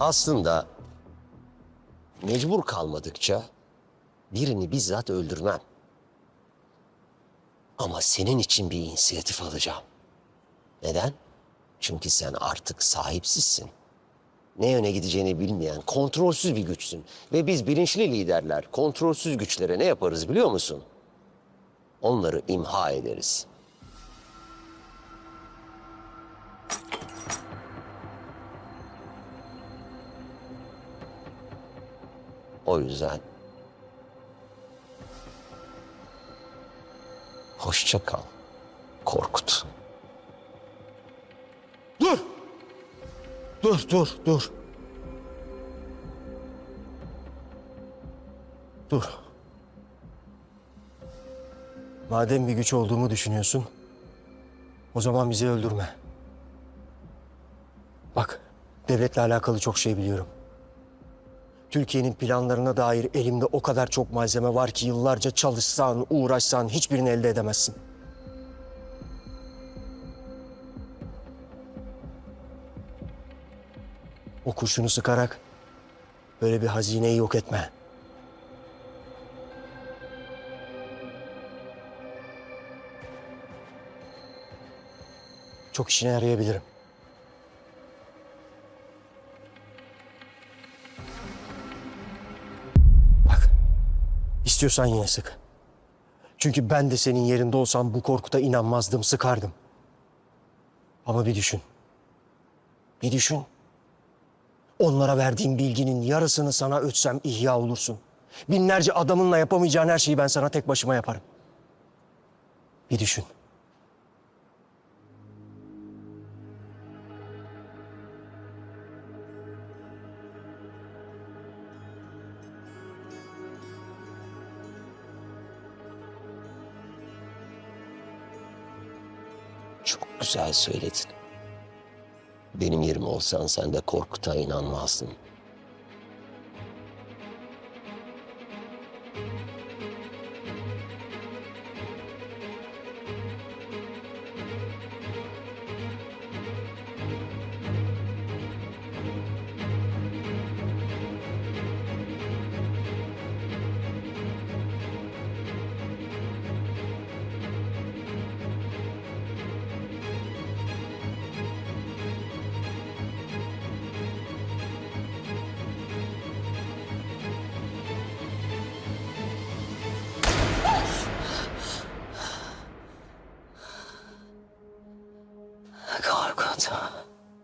Aslında mecbur kalmadıkça birini bizzat öldürmem. Ama senin için bir inisiyatif alacağım. Neden? Çünkü sen artık sahipsizsin. Ne yöne gideceğini bilmeyen kontrolsüz bir güçsün. Ve biz bilinçli liderler kontrolsüz güçlere ne yaparız biliyor musun? Onları imha ederiz. O yüzden hoşça kal Korkut. Dur! Dur, dur, dur. Dur. Madem bir güç olduğumu düşünüyorsun, o zaman bizi öldürme. Bak, devletle alakalı çok şey biliyorum. Türkiye'nin planlarına dair elimde o kadar çok malzeme var ki yıllarca çalışsan, uğraşsan hiçbirini elde edemezsin. O kurşunu sıkarak böyle bir hazineyi yok etme. Çok işine yarayabilirim. İstiyorsan yine sık. Çünkü ben de senin yerinde olsam bu korkuta inanmazdım, sıkardım. Ama bir düşün. Bir düşün. Onlara verdiğim bilginin yarısını sana ötsem ihya olursun. Binlerce adamınla yapamayacağın her şeyi ben sana tek başıma yaparım. Bir düşün. Çok güzel söyledin. Benim yerim olsan sen de Korkut'a inanmazdın. 没